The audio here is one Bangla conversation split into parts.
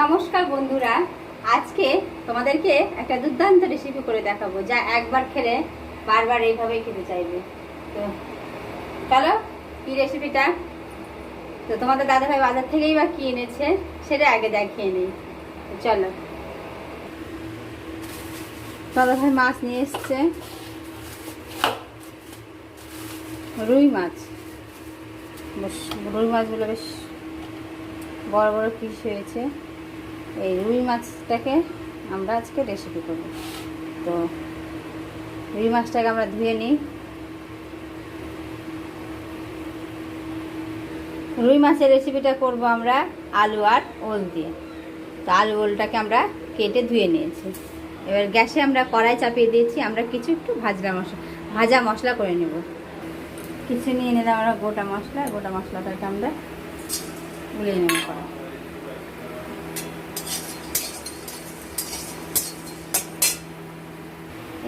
নমস্কার বন্ধুরা। আজকে তোমাদেরকে একটা দুর্দান্ত রেসিপি করে দেখাবো, যা একবার খেলে বারবার এইভাবেই খেতে চাইবে। তো চলো, কি রেসিপিটা তো তোমাদের দাদাভাই বাজার থেকেই বা কি এনেছে, সেটা আগে দেখিয়ে নিই। চলো। দাদাভাই মাছ নিয়ে এসছে। রুই মাছ। রুই মাছগুলো বেশ বড় বড় পিস হয়েছে। এই রুই মাছটাকে আমরা আজকে রেসিপি করব। তো রুই মাছটাকে আমরা ধুয়ে নিই। রুই মাছের রেসিপিটা করব আমরা আলু আর ওল দিয়ে। তো আলু ওলটাকে আমরা কেটে ধুয়ে নিয়েছি। এবার গ্যাসে আমরা কড়াই চাপিয়ে দিয়েছি, আমরা কিছু একটু ভাজা মশলা ভাজা মশলা করে নেব। কিছু নিয়ে নিলাম আমরা গোটা মশলা, গোটা মশলাটাকে আমরা গুলিয়ে নেব কড়াই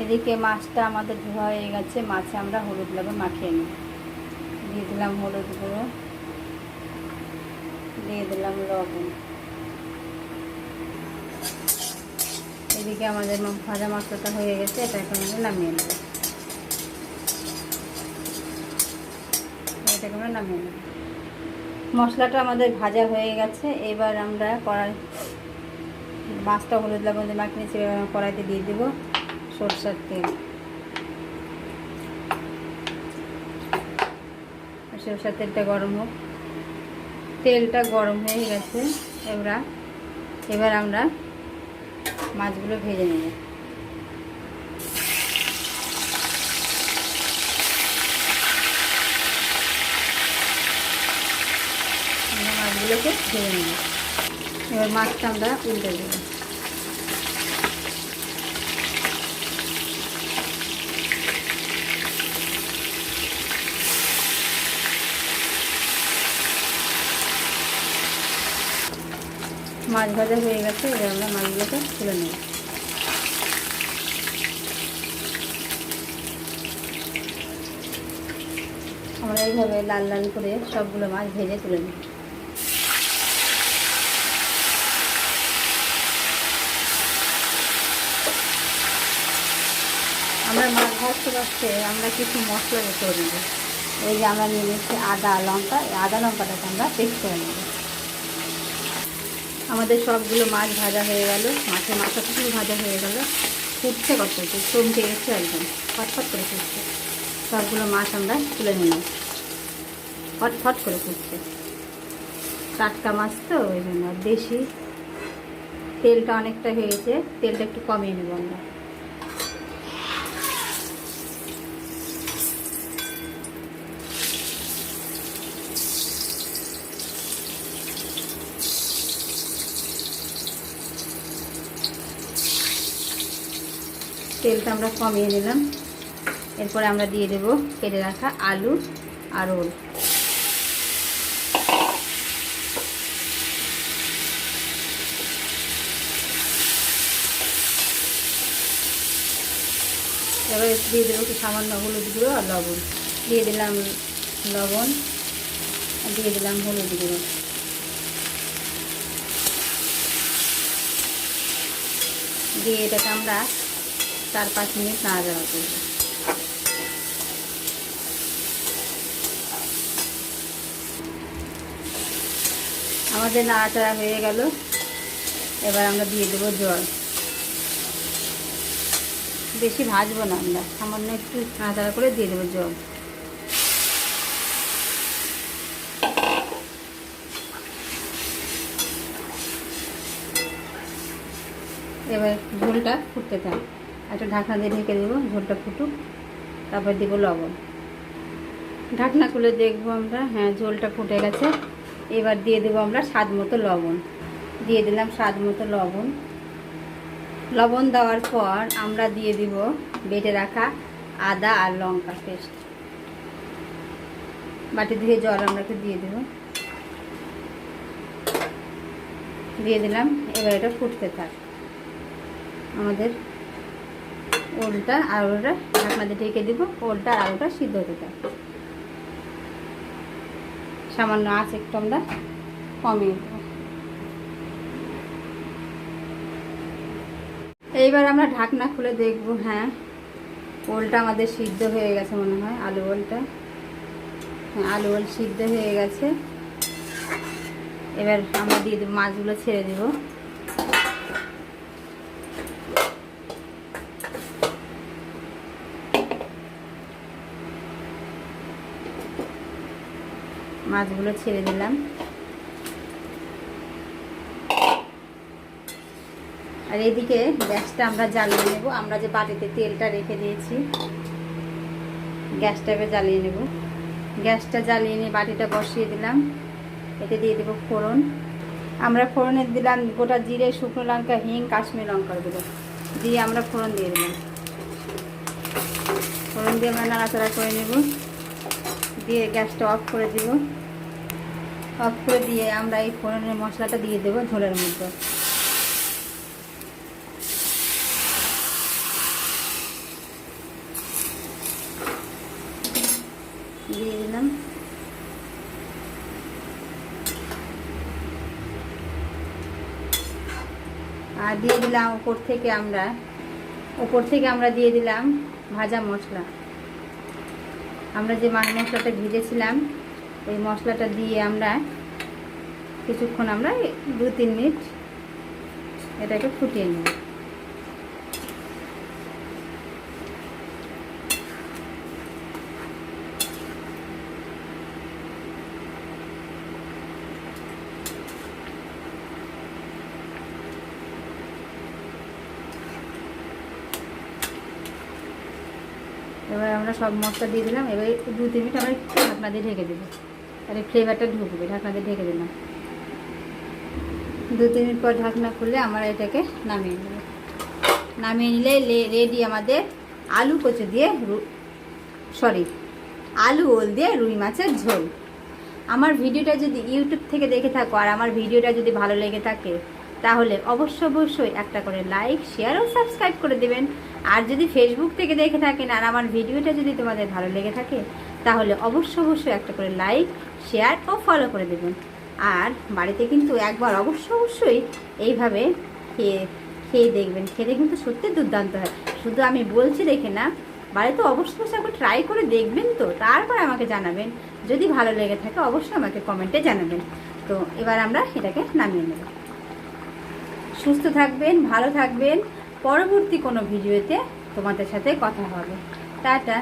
এদিকে মাছটা আমাদের ধোয়া হয়ে গেছে, মাছে আমরা হলুদ লবণ মাখিয়ে নিই। দিয়ে দিলাম হলুদ গুঁড়ো, দিয়ে দিলাম লবণ। এদিকে আমাদের ভাজা মশলাটা হয়ে গেছে, এটা এখন আমরা নামিয়ে নেব। এটাকে আমরা নামিয়ে নেব। মশলাটা আমাদের ভাজা হয়ে গেছে, এবার আমরা কড়াই মাছটা হলুদ লবণ দিয়ে মাখিয়ে নিয়েছি এবার কড়াইতে দিয়ে দেবো। সরষের তেল। সরষের তেলটা গরম হোক। তেলটা গরম হয়ে গেছে। এবার এবার আমরা মাছগুলো ভেজে নেব। মাছগুলোকে ভেজে নেব। এবার মাছটা আমরা উল্টে দেবো। মাছ ভাজা হয়ে গেছে, এবার আমরা মাছগুলোকে তুলে নেব। আমরা এইভাবে লাল লাল করে সবগুলো মাছ ভেজে তুলে নেব। আমরা মাছ ভাজতে ভাজতে আমরা কিছু মশলা করে নেব। এই যে আমরা নিয়ে নিচ্ছি আদা লঙ্কা আদা লঙ্কাটাকে আমরা পেস্ট করে নেব। আমাদের সবগুলো মাছ ভাজা হয়ে গেল। মাছের মাথা কিছু ভাজা হয়ে গেল। ফুটছে কত চমকে গেছে একদম। ফটফট করে ফুটছে। সবগুলো মাছ আমরা তুলে নিলাম। ফটফট করে ফুটছে। টাটকা মাছ তো ওই জন্য। দেশি। তেলটা অনেকটা হয়েছে তেলটা একটু কমিয়ে নেব আমরা। তেলটা আমরা কমিয়ে নিলাম। এরপরে আমরা দিয়ে দেব কেটে রাখা আলু আর ওল। এবার দিয়ে দেবো একটু সামান্য হলুদ গুঁড়ো আর লবণ। দিয়ে দিলাম লবণ দিয়ে দিলাম হলুদ গুঁড়ো। দিয়ে এটাকে আমরা চার পাঁচ মিনিট নাড়াচাড়া করব। আমাদের নাড়াচাড়া হয়ে গেল। এবার আমরা দিয়ে দেবো জল। বেশি ভাজবো না আমরা, সামান্য একটু নাড়াচাড়া করে দিয়ে দেবো জল। এবার ঝোলটা ফুটতে থাক। একটা ঢাকনা দিয়ে ঢেকে দেবো, ঝোলটা ফুটুক, তারপর দেবো লবণ। ঢাকনা খুলে দেখব আমরা হ্যাঁ ঝোলটা ফুটে গেছে। এবার দিয়ে দেবো আমরা স্বাদ মতো লবণ। দিয়ে দিলাম স্বাদ মতো লবণ। লবণ দেওয়ার পর আমরা দিয়ে দিব বেটে রাখা আদা আর লঙ্কা পেস্ট। বাটি দিয়ে জল আমরা দিয়ে দেবো। দিয়ে দিলাম, এবার এটা ফুটতে থাক। আমাদের ওলটা আর ওলটা ঢাকনা দিয়ে ঢেকে দিব, ওলটা আলুটা সিদ্ধ হতে সামান্য আঁচ একটু আমরা কমিয়ে দেবো। এইবার আমরা ঢাকনা খুলে দেখব হ্যাঁ ওলটা আমাদের সিদ্ধ হয়ে গেছে মনে হয়, আলু ওলটা। হ্যাঁ আলু ওল সিদ্ধ হয়ে গেছে। এবার আমরা দিয়ে দেবো, মাছগুলো ছেড়ে দেবো। মাছগুলো ছেড়ে দিলাম। আর এদিকে গ্যাসটা আমরা জ্বালিয়ে নেব। আমরা যে বাটিতে তেলটা রেখে দিয়েছি, গ্যাসটা এবার জ্বালিয়ে নেব। গ্যাসটা জ্বালিয়ে নিয়ে বাটিটা বসিয়ে দিলাম। এতে দিয়ে দেবো ফোড়ন। আমরা ফোড়নে দিলাম গোটা জিরে, শুকনো লঙ্কা, হিং, কাশ্মীর লঙ্কার গুঁড়ো দিয়ে আমরা ফোড়ন দিয়ে দিলাম। ফোড়ন দিয়ে আমরা নাড়াচাড়া করে নেব। দিয়ে গ্যাসটা অফ করে দিব। অফ করে দিয়ে আমরা এই ফোড়নের মশলাটা দিয়ে দেবো ঝোলের মধ্যে। দিয়ে দিলাম। আর দিয়ে দিলাম উপর থেকে আমরা উপর থেকে আমরা দিয়ে দিলাম ভাজা মশলা। আমরা যে মাছ মশলাটা ভেজেছিলাম, ওই মশলাটা দিয়ে আমরা কিছুক্ষণ আমরা দু তিন মিনিট এটাকে ফুটিয়ে নেব এবার আমরা সব মশলা দিয়ে দিলাম, এবার দু, তিন মিনিট আমরা একটু ঢাকনা দিয়ে ঢেকে দেবো। তাহলে ফ্লেভারটা ঢুকবে, ঢাকনা দিয়ে ঢেকে দিলাম। দু, তিন মিনিট পর ঢাকনা খুললে আমরা এটাকে নামিয়ে নেব। নামিয়ে নিলে রেডি আমাদের আলু কচু দিয়ে সরি আলু ওল দিয়ে রুই মাছের ঝোল। আমার ভিডিওটা যদি ইউটিউব থেকে দেখে থাকো, আর আমার ভিডিওটা যদি ভালো লেগে থাকে তাহলে অবশ্য অবশ্যই একটা করে লাইক শেয়ার ও সাবস্ক্রাইব করে দেবেন। আর যদি ফেসবুক থেকে দেখে থাকেন আর আমার ভিডিওটা যদি তোমাদের ভালো লেগে থাকে, তাহলে অবশ্য অবশ্যই একটা করে লাইক শেয়ার ও ফলো করে দেবেন। আর বাড়িতে কিন্তু একবার অবশ্য অবশ্যই এইভাবে খেয়ে খেয়ে দেখবেন। খেতে কিন্তু সত্যি দুর্দান্ত হয়। শুধু আমি বলছি দেখে না, বাড়িতে অবশ্যই অবশ্যই একবার ট্রাই করে দেখবেন তো, তারপর আমাকে জানাবেন। যদি ভালো লেগে থাকে, অবশ্যই আমাকে কমেন্টে জানাবেন। তো এবার আমরা এটাকে নামিয়ে নেব। সুস্থ থাকবেন ভালো থাকবেন। পরবর্তী কোনো ভিডিওতে তোমাদের সাথে কথা হবে। টাটা।